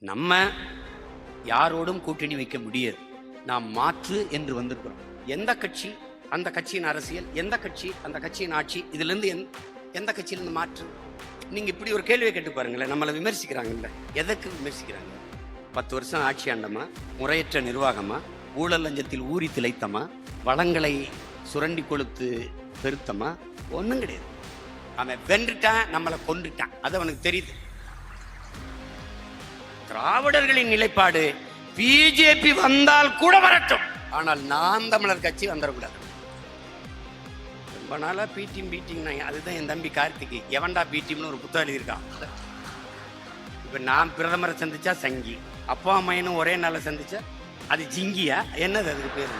நம்ம யாரோடும் கூட்டணி வைக்க முடியாது. நாம் மாற்று என்று வந்திருக்கிறோம். எந்த கட்சி அந்த கட்சியின் அரசியல் எந்த கட்சி அந்த கட்சியின் ஆட்சி இதுலேருந்து எந்- எந்த கட்சியிலேருந்து மாற்று? நீங்கள் இப்படி ஒரு கேள்வியை கேட்டு பாருங்களேன். நம்மளை விமர்சிக்கிறாங்கல்ல. எதற்கு விமர்சிக்கிறாங்க? பத்து வருஷம் ஆட்சி ஆண்டமா முறையற்ற நிர்வாகமா ஊழல் லஞ்சத்தில் ஊறி திளைத்தமா வளங்களை சுரண்டி கொளுத்து பெருத்தமா ஒன்றும் கிடையாது. அவன் வென்றுட்டான் நம்மளை கொண்டுட்டான் அது அவனுக்கு தெரியுது. திராவிடர்களின் நிலைப்பாடு பிஜேபி வந்தால் கூட வரட்டும். ஆனால் நான் தமிழர் கட்சி வந்துடக்கூடாது ரொம்ப நாளா பி டீம் அதுதான் என் தம்பி கார்த்திக். எவன்டா பி ஒரு புத்தகம் எழுதியிருக்கான். இப்போ நான் பிரதமரை சந்திச்சா சங்கி. அப்பா அம்மையனும் ஒரே நாளில் சந்திச்சா அது ஜிங்கியா? என்னது அதுக்கு பேரு?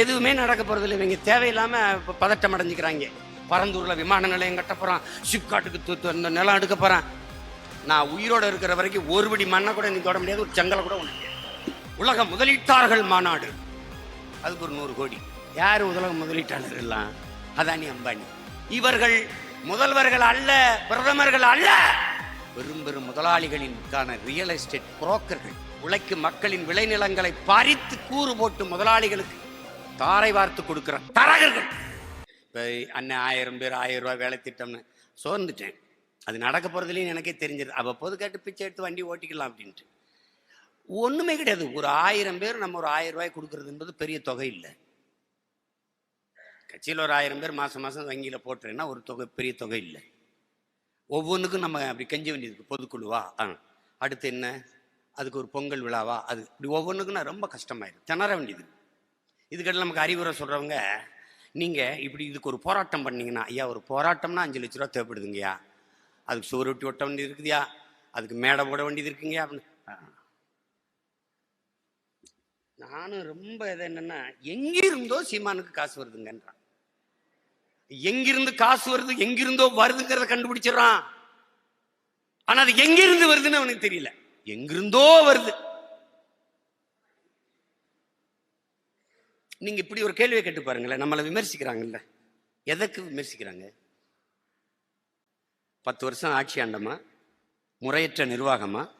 எதுவுமே நடக்க போறது இல்லை. இவங்க தேவையில்லாம பதட்டம் அடைஞ்சிக்கிறாங்க. பரந்தூர்ல விமான நிலையம் கட்ட போறான். சிப்காட்டுக்கு தூத்து நிலம் எடுக்க போறான். நான் உயிரோடு இருக்கிற வரைக்கும் ஒரு படி மண்ணை கூட நீ தொட முடியாது ஒரு செங்கலை கூட ஒன்று உலக முதலீட்டாளர்கள் மாநாடு. அதுக்கு ஒரு நூறு கோடி. யார் உலக முதலீட்டாளர் எல்லாம் அதானி அம்பானி. இவர்கள் முதல்வர்கள் அல்ல பிரதமர்கள் அல்ல. பெரும் பெரும் முதலாளிகளின்கான ரியல் எஸ்டேட் புரோக்கர்கள் உழைக்கும் மக்களின் விளைநிலங்களை பறித்து கூறு போட்டு முதலாளிகளுக்கு தாரை வார்த்து கொடுக்கிற தரகர்கள். இப்போ அண்ணன் ஆயிரம் பேர் ஆயிரம் ரூபாய் வேலை திட்டம்னு சோர்ந்துட்டேன். அது நடக்க போகிறதுலேயும் எனக்கே தெரிஞ்சிருது. அவ்வப்போது கேட்டு பிச்சை எடுத்து வண்டி ஓட்டிக்கலாம் அப்படின்ட்டு. ஒன்றுமே கிடையாது. ஒரு ஆயிரம் பேர் நம்ம ஒரு ஆயிரம் ரூபாய் கொடுக்கறது என்பது பெரிய தொகை இல்லை. கட்சியில் ஒரு ஆயிரம் பேர் மாதம் மாதம் வங்கியில் போட்டுறேன்னா ஒரு தொகை பெரிய தொகை இல்லை. ஒவ்வொன்றுக்கும் நம்ம அப்படி கெஞ்ச வேண்டியது பொதுக்குழுவா? ஆ. அடுத்து என்ன? அதுக்கு ஒரு பொங்கல் விழாவா? அது இப்படி ஒவ்வொன்றுக்கும் நான் ரொம்ப கஷ்டமாயிடும் திணற வேண்டியது. இதுக்கிட்ட நமக்கு அறிவுரை சொல்கிறவங்க நீங்கள் இப்படி இதுக்கு ஒரு போராட்டம் பண்ணீங்கன்னா ஐயா ஒரு போராட்டம்னா அஞ்சு லட்ச ரூபா தேவைப்படுதுங்கய்யா. அதுக்கு சுவர் ஒட்டி ஒட்ட வேண்டியது இருக்குதியா? அதுக்கு மேடை போட வேண்டியது இருக்குங்க அப்படின்னு. நானும் ரொம்ப இது என்னன்னா எங்கிருந்தோ சீமானுக்கு காசு வருதுங்கன்றான். எங்கிருந்து காசு வருது எங்கிருந்தோ வருதுங்கிறத கண்டுபிடிச்சிடறான். ஆனா அது எங்கிருந்து வருதுன்னு அவனுக்கு தெரியல. எங்கிருந்தோ வருது. நீங்க இப்படி ஒரு கேள்வியை கேட்டு பாருங்களேன். நம்மளை விமர்சிக்கிறாங்கல்ல. எதற்கு விமர்சிக்கிறாங்க? பத்து வருஷம் ஆட்சி ஆண்டமா முறையற்ற நிர்வாகமா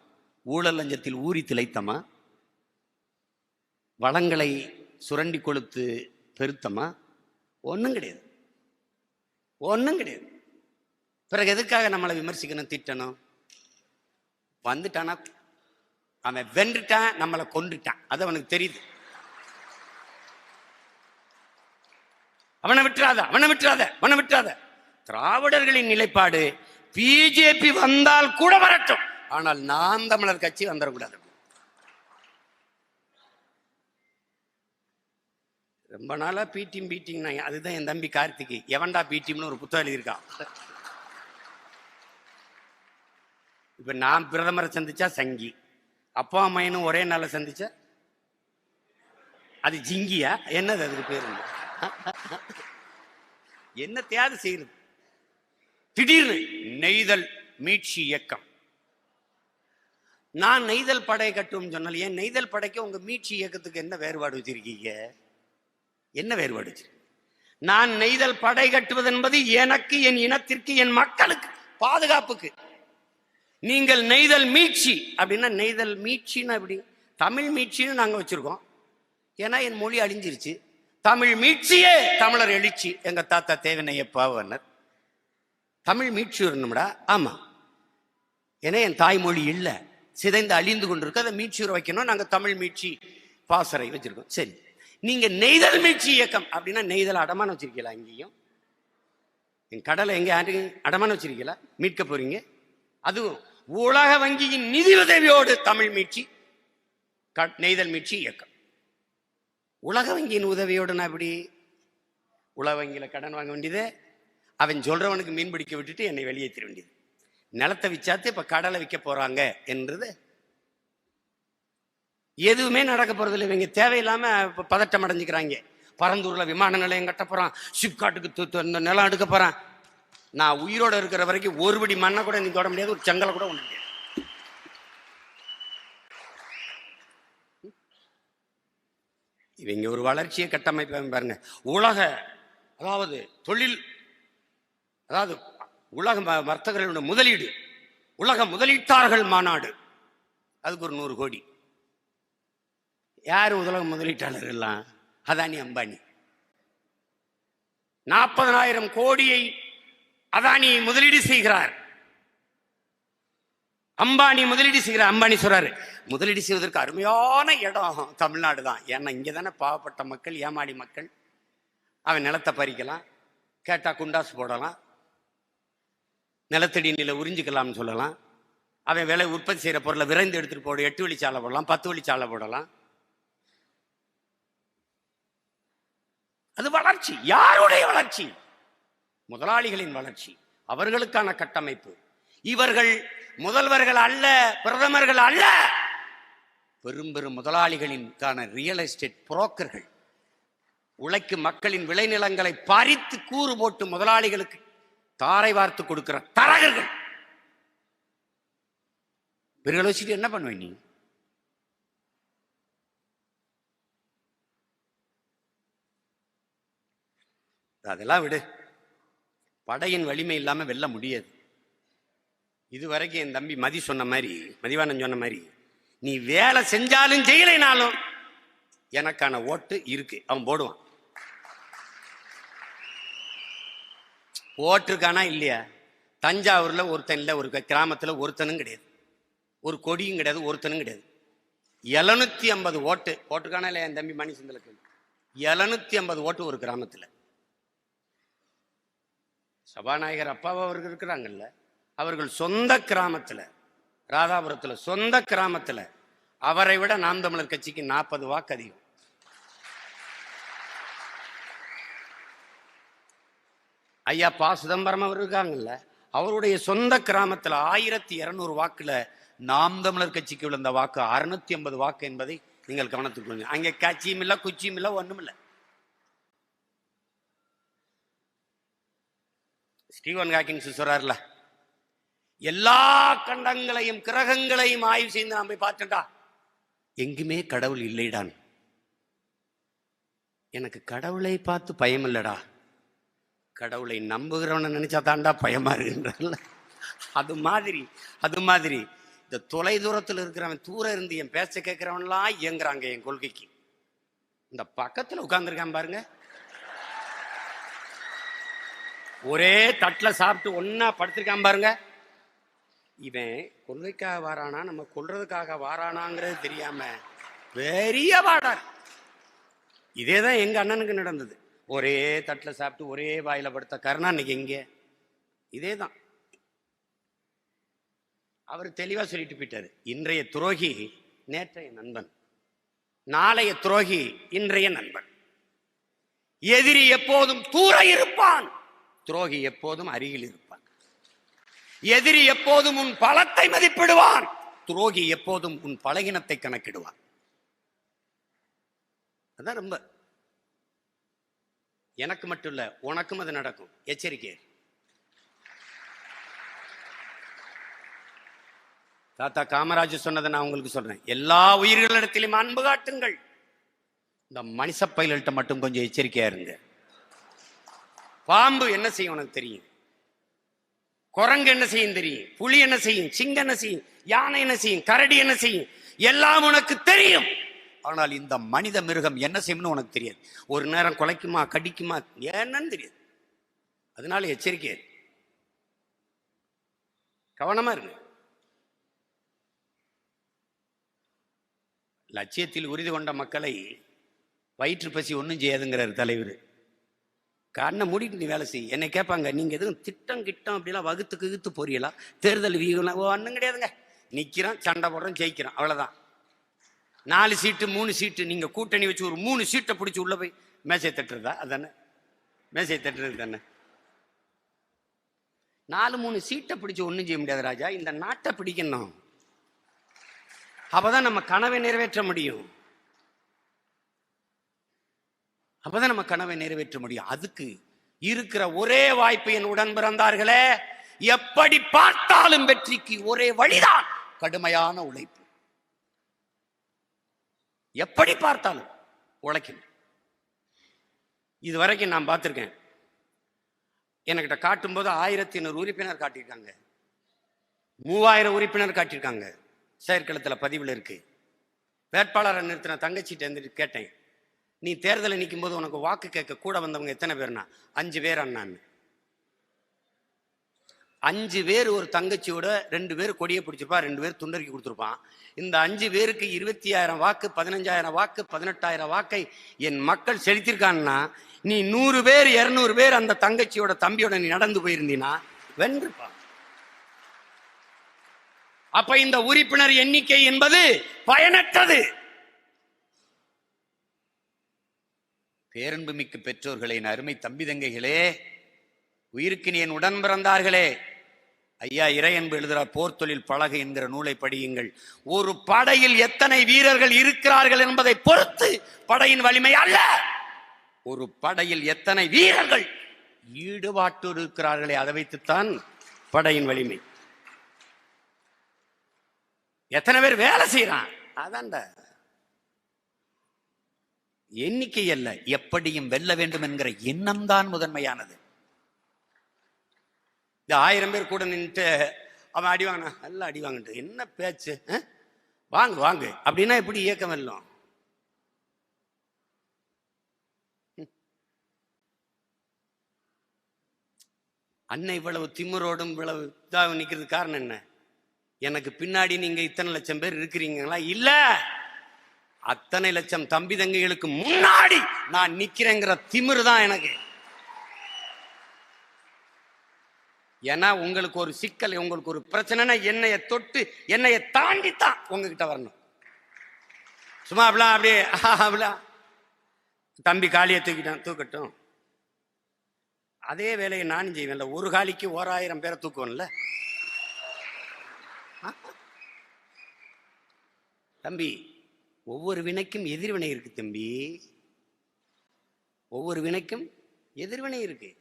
ஊழல் லஞ்சத்தில் ஊறி திளைத்தமா வளங்களை சுரண்டி கொளுத்து பெருத்தமா ஒன்றும் கிடையாது. ஒன்றும் கிடையாது. பிறகு எதுக்காக நம்மளை விமர்சிக்கணும் திட்டணும்? வந்துட்டானா? அவன் வென்றுட்டான் நம்மளை கொண்டுட்டான் அது அவனுக்கு தெரியுது. அவனை விட்டுறாத அவனை விட்டுறாத அவனை விட்டுறாத. திராவிடர்களின் நிலைப்பாடு பிஜேபி வந்தால் கூட வரட்டும். ஆனால் நான் தமிழர் கட்சி வந்துடக்கூடாது ரொம்ப நாளா பி டீம் பி டீம் அதுதான் என் தம்பி கார்த்திக்கு. எவன்டா பி டீம்னு ஒரு புத்தகம் எழுதியிருக்கான். இப்ப நான் பிரதமரை சந்திச்சா சங்கி. அப்பா அம்மையனும் ஒரே நாள சந்திச்சா? அது ஜிங்கியா? என்னது அதுக்கு பேரு? என்ன தேவை செய்யறது? திடீர்னு நெய்தல் மீட்சி இயக்கம். நான் நெய்தல் படை கட்டும் சொன்னால் ஏன் நெய்தல் படைக்கு உங்க மீட்சி இயக்கத்துக்கு என்ன வேறுபாடு வச்சிருக்கீங்க? என்ன வேறுபாடு வச்சிருக்கீங்க நான் நெய்தல் படை கட்டுவது என்பது எனக்கு என் இனத்திற்கு என் மக்களுக்கு பாதுகாப்புக்கு. நீங்கள் நெய்தல் மீட்சி அப்படின்னா நெய்தல் மீட்சின்னு அப்படி தமிழ் மீட்சின்னு நாங்கள் வச்சிருக்கோம். ஏன்னா என் மொழி அழிஞ்சிருச்சு. தமிழ் மீட்சியே தமிழர் எழுச்சி. எங்க தாத்தா தேவனையப்பாவனர் தமிழ் மீட்சி வரணும்டா ஆமாம் ஏன்னா என் தாய்மொழி இல்லை. சிதைந்து அழிந்து கொண்டிருக்கு. அதை மீட்சியூர் வைக்கணும். நாங்கள் தமிழ் மீட்சி பாசறை வச்சுருக்கோம். சரி. நீங்கள் நெய்தல் மீட்சி இயக்கம் அப்படின்னா நெய்தல் அடமானம் வச்சிருக்கீங்களா இங்கேயும்? என் கடலை எங்கே யாரும் அடமானம் வச்சிருக்கீங்களா? மீட்க போகிறீங்க அதுவும் உலக வங்கியின் நிதி உதவியோடு தமிழ் மீட்சி நெய்தல் மீட்சி இயக்கம். உலக வங்கியின் உதவியோடு நான் எப்படி? உலக வங்கியில் கடன் வாங்க வேண்டியது அவன் சொல்கிறவனுக்கு மீன் பிடிக்க விட்டுட்டு என்னை வெளியேற்ற வேண்டியது. நிலத்தை விற்றாத்து இப்போ கடலை விற்க போகிறாங்க என்றது எதுவுமே நடக்க போகிறது இல்லை. இவங்க தேவையில்லாமல் இப்போ பதட்டம் அடைஞ்சிக்கிறாங்க. பரந்தூரில் விமான நிலையம் கட்ட போகிறான் ஷிப்காட்டுக்கு தூத்து நிலம் எடுக்க போகிறான் நான் உயிரோட இருக்கிற வரைக்கும் ஒருபடி மண்ணை கூட நீ தொட முடியாது. ஒரு செங்கலை கூட ஒன்று முடியாது. இவங்க ஒரு வளர்ச்சியை கட்டமைப்பாங்க பாருங்க. உலக அதாவது தொழில் அதாவது உலக வர்த்தகர்களோட வர்த்தகர்களுடைய முதலீடு. உலக முதலீட்டாளர்கள் மாநாடு. அதுக்கு ஒரு நூறு கோடி. யார் உலக முதலீட்டாளர் எல்லாம் அதானி அம்பானி. நாற்பதனாயிரம் கோடியை அதானி முதலீடு செய்கிறார். அம்பானி முதலீடு செய்கிறார். அம்பானி சொல்றாரு முதலீடு செய்வதற்கு அருமையான இடம் தமிழ்நாடு தான். ஏன்னா இங்கே தானே பாவப்பட்ட மக்கள் ஏமாடி மக்கள். அவன் நிலத்தை பறிக்கலாம். கேட்டால் குண்டாசு போடலாம். நிலத்தடி நிலை உறிஞ்சிக்கலாம்னு சொல்லலாம். அவன் விலை உற்பத்தி செய்கிற பொருளை விரைந்து எடுத்துகிட்டு போட எட்டு வழிச்சாலை போடலாம் பத்து வழிச்சாலை போடலாம். அது வளர்ச்சி யாருடைய வளர்ச்சி? முதலாளிகளின் வளர்ச்சி அவர்களுக்கான கட்டமைப்பு. இவர்கள் முதல்வர்கள் அல்ல பிரதமர்கள் அல்ல. பெரும் பெரும் முதலாளிகளின்கான ரியல் எஸ்டேட் புரோக்கர்கள் உழைக்கும் மக்களின் விளைநிலங்களை பறித்து கூறு போட்டு முதலாளிகளுக்கு தாரை வார்த்து கொடுக்கிற தரகர்கள் இவர்களை வச்சுட்டு என்ன பண்ணுவேன் நீ? அதெல்லாம் விடு. படையின் வலிமை இல்லாமல் வெல்ல முடியாது. இதுவரைக்கும் என் தம்பி மதி சொன்ன மாதிரி மதிவானன் சொன்ன மாதிரி நீ வேலை செஞ்சாலும் செய்யலைனாலும் எனக்கான ஓட்டு இருக்கு. அவன் போடுவான். ஓட்டிருக்கானா இல்லையா? தஞ்சாவூரில் ஒருத்தன் இல்லை ஒரு கிராமத்தில் ஒருத்தனும் கிடையாது. ஒரு கொடியும் கிடையாது ஒருத்தனும் கிடையாது. எழுநூத்தி ஐம்பது ஓட்டு ஓட்டுக்கானா இல்லையா என் தம்பி மணி எழுநூத்தி ஐம்பது ஓட்டு ஒரு கிராமத்தில். சபாநாயகர் அப்பாவை அவர்கள் இருக்கிறாங்கல்ல. அவர்கள் சொந்த கிராமத்தில் ராதாபுரத்தில் சொந்த கிராமத்தில் அவரை விட நாம் தமிழர் கட்சிக்கு நாற்பது வாக்கு அதிகம். ஐயா பா. சிதம்பரம் அவர் இருக்காங்கல்ல அவருடைய சொந்த கிராமத்தில் ஆயிரத்தி இரநூறு வாக்கில் நாம் தமிழர் கட்சிக்கு விழுந்த வாக்கு அறுநூத்தி ஐம்பது வாக்கு என்பதை நீங்கள் கவனத்துக்கு கொள்ளுங்க. அங்கே கட்சியும் இல்லை குச்சியும் இல்லை ஒன்றும் இல்லை. ஸ்டீவன் ஹாக்கிங்ஸ் சொல்றாருல எல்லா கண்டங்களையும் கிரகங்களையும் ஆய்வு செய்து நாம் போய் பார்த்துட்டா எங்குமே கடவுள் இல்லைடான். எனக்கு கடவுளை பார்த்து பயம் இல்லடா கடவுளை நம்புகிறவனை நினச்சா தாண்டா பயமா இருக்குன்றல அது மாதிரி அது மாதிரி. இந்த தொலை தூரத்தில் இருக்கிறவன் தூரம் இருந்து என் பேச்ச கேட்குறவன்லாம் இயங்குறாங்க என் கொள்கைக்கு. இந்த பக்கத்தில் உட்காந்துருக்கான் பாருங்க. ஒரே தட்டில் சாப்பிட்டு ஒன்றா படுத்திருக்கான் பாருங்க. இவன் கொள்கைக்காக வாரானா நம்ம கொள்றதுக்காக வாரானாங்கிறது தெரியாம பெரிய வாடார் இதே தான் எங்கள் அண்ணனுக்கு நடந்தது. ஒரே தட்டில் சாப்பிட்டு ஒரே வாயில படுத்த கருணா இன்னைக்கு எங்கே இதே தான் அவர் தெளிவாக சொல்லிட்டு போயிட்டாரு. இன்றைய துரோகி நேற்றைய நண்பன். நாளைய துரோகி இன்றைய நண்பன். எதிரி எப்போதும் தூர இருப்பான். துரோகி எப்போதும் அருகில் இருப்பான். எதிரி எப்போதும் உன் பலத்தை மதிப்பிடுவான். துரோகி எப்போதும் உன் பலகினத்தை கணக்கிடுவான். அதான் ரொம்ப எனக்கு மட்டும் இல்ல உனக்கும் அது நடக்கும். எச்சரிக்கை. தாத்தா காமராஜ் சொன்னதை நான் உங்களுக்கு சொல்றேன். எல்லா உயிர்களிடத்திலும் அன்பு காட்டுங்கள். இந்த மனுஷ பயில்கிட்ட மட்டும் கொஞ்சம் எச்சரிக்கையா இருங்க. பாம்பு என்ன செய்யும் உனக்கு தெரியும்? குரங்கு என்ன செய்யும் தெரியும்? புலி என்ன செய்யும்? சிங்கம் என்ன செய்யும்? யானை என்ன செய்யும்? கரடி என்ன செய்யும்? எல்லாம் உனக்கு தெரியும். ஆனால் இந்த மனித மிருகம் என்ன செய்யும்னு உனக்கு தெரியாது. ஒரு நேரம் குலைக்குமா கடிக்குமா என்னன்னு தெரியாது. அதனால எச்சரிக்கை கவனமா இருங்க லட்சியத்தில் உறுதி கொண்ட மக்களை வயிற்று பசி ஒன்றும் செய்யாதுங்கிறார் தலைவர். கண்ணை மூடிட்டு நீ வேலை செய். என்னை கேட்பாங்க நீங்க எதுவும் திட்டம் கிட்டம் அப்படிலாம் வகுத்து கிகுத்து போறீங்களா? தேர்தல் வீகலாம் ஓ ஒன்றும் கிடையாதுங்க. நிக்கிறோம் சண்டை போடுறோம் ஜெயிக்கிறோம். அவ்வளோதான் நாலு சீட்டு மூணு சீட்டு நீங்கள் கூட்டணி வச்சு ஒரு மூணு சீட்டை பிடிச்சி உள்ள போய் மேசையை தட்டுறதா? அதானே. மேசை தட்டுறது தானே. நாலு மூணு சீட்டை பிடிச்சி ஒன்றும் செய்ய முடியாது ராஜா. இந்த நாட்டை பிடிக்கணும். அப்போதான் நம்ம கனவை நிறைவேற்ற முடியும். அப்போதான் நம்ம கனவை நிறைவேற்ற முடியும். அதுக்கு இருக்கிற ஒரே வாய்ப்பு என் உடன் பிறந்தார்களே. எப்படி பார்த்தாலும் வெற்றிக்கு ஒரே வழிதான். கடுமையான உழைப்பு. எப்படி பார்த்தாலும் உழைக்கணும் இது வரைக்கும் நான் பார்த்துருக்கேன். என்கிட்ட காட்டும்போது ஆயிரத்தி ஐநூறு உறுப்பினர் காட்டியிருக்காங்க. மூவாயிரம் உறுப்பினர் காட்டியிருக்காங்க. செயற்களத்தில் பதிவில் இருக்கு. வேட்பாளரை நிறுத்தின தங்கச்சிட்ட இருந்துட்டு கேட்டேன். நீ தேர்தலில் நிற்கும் போது உனக்கு வாக்கு கேட்க கூட வந்தவங்க எத்தனை பேர்னா? அஞ்சு பேர் அண்ணான்னு. அஞ்சு பேர் ஒரு தங்கச்சியோட ரெண்டு பேர் கொடியை பிடிச்சிருப்பா ரெண்டு பேர் துண்டறிக்கி கொடுத்துருப்பான். இந்த அஞ்சு பேருக்கு இருபத்தி ஆயிரம் வாக்கு பதினஞ்சாயிரம் வாக்கு பதினெட்டாயிரம் வாக்கை என் மக்கள் செலுத்திருக்கான்னா நீ நூறு பேர் இரநூறு பேர் அந்த தங்கச்சியோட தம்பியோட நீ நடந்து போயிருந்தீனா வென்றுப்பா. அப்ப இந்த உறுப்பினர் எண்ணிக்கை என்பது பயனற்றது. பேரன்புமிக்க பெற்றோர்களின் அருமை தம்பி தங்கைகளே உயிருக்கு நீ என் உடன் பிறந்தார்களே. ஐயா இறையன்பு எழுதுகிறார் போர் தொழில் பழகு என்கிற நூலை படியுங்கள். ஒரு படையில் எத்தனை வீரர்கள் இருக்கிறார்கள் என்பதை பொறுத்து படையின் வலிமை அல்ல. ஒரு படையில் எத்தனை வீரர்கள் ஈடுபாட்டு இருக்கிறார்களே அதை வைத்துத்தான் படையின் வலிமை. எத்தனை பேர் வேலை செய்யறான்? அதான்டா. எண்ணிக்கை அல்ல எப்படியும் வெல்ல வேண்டும் என்கிற எண்ணம் தான் முதன்மையானது. இந்த ஆயிரம் பேர் கூட நின்றுட்டு அவன் அடி வாங்கினான் எல்லாம் அடி வாங்கிட்டு என்ன பேச்சு வாங்க வாங்க. அப்படின்னா எப்படி இயக்கம் வெல்லும் அன்னை இவ்வளவு திமிரோடும் இவ்வளவு இதாக நிற்கிறது காரணம் என்ன? எனக்கு பின்னாடி நீங்க இத்தனை லட்சம் பேர் இருக்கிறீங்களா? இல்ல! அத்தனை லட்சம் தம்பி தங்கைகளுக்கு முன்னாடி நான் நிக்கிறேங்கிற திமிரு தான் எனக்கு. ஏன்னா உங்களுக்கு ஒரு சிக்கல் உங்களுக்கு ஒரு பிரச்சனைனா என்னைய தொட்டு என்னைய தாண்டி தான் உங்ககிட்ட வரணும். சும்மா அப்படிலாம் அப்படியே அப்படிலாம். தம்பி காலியை தூக்கிட்டான் தூக்கட்டும். அதே வேலையை நானும் செய்வேன்ல. ஒரு காலிக்கு ஓராயிரம் பேரை தூக்குவேன்ல. தம்பி ஒவ்வொரு வினைக்கும் எதிர்வினை இருக்கு தம்பி. ஒவ்வொரு வினைக்கும் எதிர்வினை இருக்குது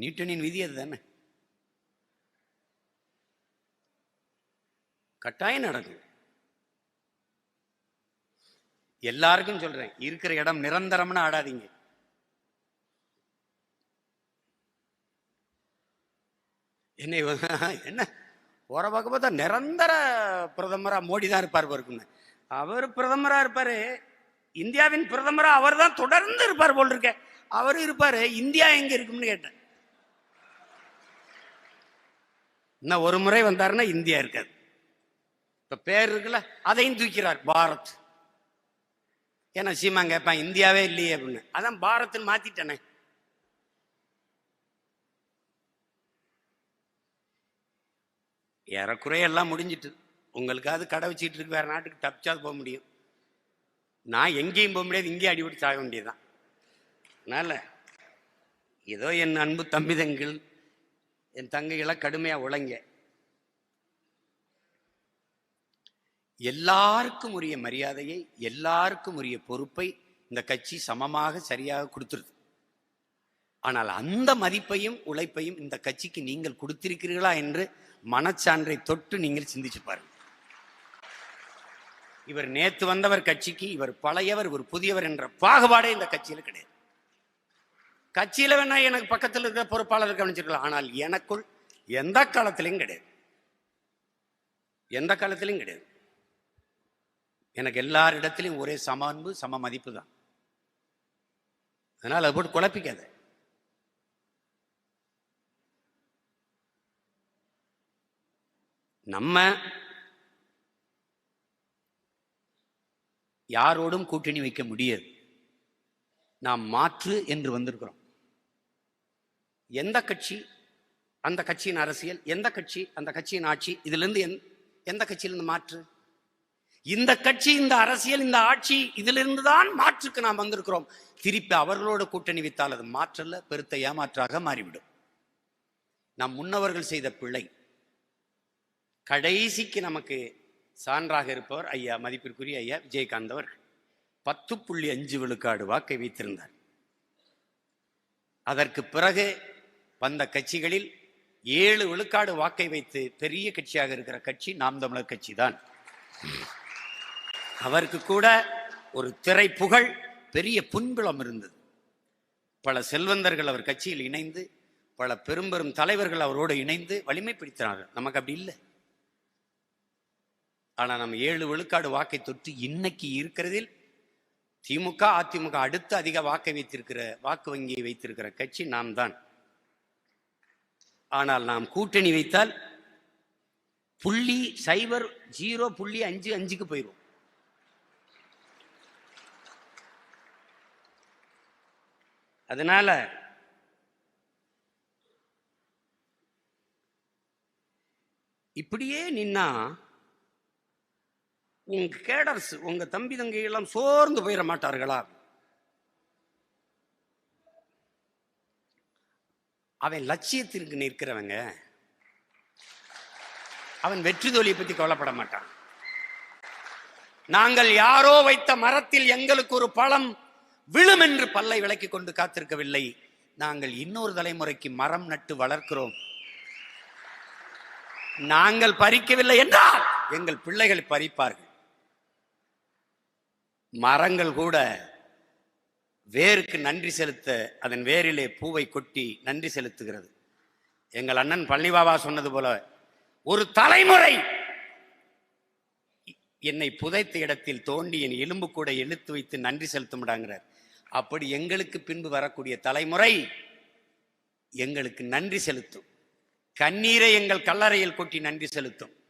நியூட்டனின் விதி அதுதானே? கட்டாயம் நடக்கும். எல்லாருக்கும் சொல்றேன் இருக்கிற இடம் நிரந்தரம்னு ஆடாதீங்க. என்னை என்ன? போற பார்க்க பார்த்தா நிரந்தர பிரதமரா மோடி தான் இருப்பார் இருக்குன்னு. அவர் பிரதமரா இருப்பாரு இந்தியாவின் பிரதமரா அவர் தான் தொடர்ந்து இருப்பார் போல் இருக்க. அவர் இருப்பாரு இந்தியா எங்க இருக்கும்னு கேட்டேன். இன்னும் ஒரு முறை வந்தாருன்னா இந்தியா இருக்காது. இப்போ பேர் இருக்குல்ல அதையும் தூக்கிறார் பாரத். ஏன்னா சீமா கேட்பான் இந்தியாவே இல்லையே அப்படின்னு. அதான் பாரத்னு மாத்திட்டேனே. ஏறக்குறைய எல்லாம் முடிஞ்சிட்டு உங்களுக்காவது கடை வச்சுட்டு இருக்கு வேற நாட்டுக்கு தப்பிச்சாது போக முடியும். நான் எங்கேயும் போக முடியாது இங்கேயும் அடிபட்டு சாக வேண்டியதுதான். அதனால ஏதோ என் அன்பு தம்பிதங்கள் என் தங்கைகளை கடுமையாக உழைங்க. எல்லாருக்கும் உரிய மரியாதையை எல்லாருக்கும் உரிய பொறுப்பை இந்த கட்சி சமமாக சரியாக கொடுத்துருது. ஆனால் அந்த மதிப்பையும் உழைப்பையும் இந்த கட்சிக்கு நீங்கள் கொடுத்திருக்கிறீர்களா என்று மனச்சான்றை தொட்டு நீங்கள் சிந்திச்சு பாருங்க இவர் நேத்து வந்தவர் கட்சிக்கு இவர் பழையவர் இவர் புதியவர் என்ற பாகுபாடே இந்த கட்சியில் கிடையாது. கட்சியில வேணா எனக்கு பக்கத்தில் இருக்கிற பொறுப்பாளர் கவனிச்சிருக்கலாம். ஆனால் எனக்குள் எந்த காலத்திலையும் கிடையாது. எந்த காலத்திலையும் கிடையாது. எனக்கு எல்லாரிடத்திலையும் ஒரே சம அன்பு சம மதிப்பு தான். அதனால் அது போட்டு குழப்பிக்காத. நம்ம யாரோடும் கூட்டணி வைக்க முடியாது. நாம் மாற்று என்று வந்திருக்கிறோம். எந்த கட்சி அந்த கட்சியின் அரசியல் எந்த கட்சி அந்த கட்சியின் ஆட்சி இதுல இருந்து எந்த- எந்த கட்சியிலிருந்து மாற்று? இந்த கட்சி இந்த அரசியல் இந்த ஆட்சி இதிலிருந்து தான் மாற்றுக்கு நாம் வந்திருக்கிறோம். திருப்பி அவர்களோட கூட்டணி வைத்தால் அது மாற்றல்ல பெருத்த ஏமாற்றாக மாறிவிடும். நம் முன்னவர்கள் செய்த பிழை. கடைசிக்கு நமக்கு சான்றாக இருப்பவர் ஐயா மதிப்பிற்குரிய ஐயா விஜயகாந்த் அவர்கள். பத்து புள்ளி அஞ்சு விழுக்காடு வாக்கை வைத்திருந்தார். அதற்கு பிறகு வந்த கட்சிகளில் ஏழு விழுக்காடு வாக்கை வைத்து பெரிய கட்சியாக இருக்கிற கட்சி நாம் தமிழர் கட்சி தான். அவருக்கு கூட ஒரு திரை புகழ் பெரிய புண்புலம் இருந்தது. பல செல்வந்தர்கள் அவர் கட்சியில் இணைந்து பல பெரும் பெரும் தலைவர்கள் அவரோடு இணைந்து வலிமைப்படுத்தினார்கள் நமக்கு அப்படி இல்லை. ஆனால் நம்ம ஏழு விழுக்காடு வாக்கை தொற்று இன்னைக்கு இருக்கிறதில் திமுக அதிமுக அடுத்து அதிக வாக்கை வைத்திருக்கிற வாக்கு வங்கியை வைத்திருக்கிற கட்சி நாம் தான். ஆனால் நாம் கூட்டணி வைத்தால் புள்ளி சைபர் ஜீரோ புள்ளி அஞ்சு அஞ்சுக்கு போயிடும் அதனால இப்படியே நின்னா உங்க கேடர்ஸ் உங்க தம்பி தங்கையெல்லாம் சோர்ந்து போயிட மாட்டார்களா? அவன் லட்சியத்திற்கு நிற்கிறவங்க. அவன் வெற்றி தோழியை பத்தி கவலைப்பட மாட்டான். நாங்கள் யாரோ வைத்த மரத்தில் எங்களுக்கு ஒரு பழம் விழும் என்று பல்லை விளக்கி கொண்டு காத்திருக்கவில்லை. நாங்கள் இன்னொரு தலைமுறைக்கு மரம் நட்டு வளர்க்கிறோம். நாங்கள் பறிக்கவில்லை என்றால் எங்கள் பிள்ளைகள் பறிப்பார்கள். மரங்கள் கூட வேருக்கு நன்றி செலுத்த அதன் வேரிலே பூவை கொட்டி நன்றி செலுத்துகிறது. எங்கள் அண்ணன் பழனிபாபா சொன்னது போல ஒரு தலைமுறை என்னை புதைத்த இடத்தில் தோண்டி என் எலும்பு கூட இழுத்து வைத்து நன்றி செலுத்தும்டாங்கிறார் அப்படி எங்களுக்கு பின்பு வரக்கூடிய தலைமுறை எங்களுக்கு நன்றி செலுத்தும். கண்ணீரை எங்கள் கல்லறையில் கொட்டி நன்றி செலுத்தும்.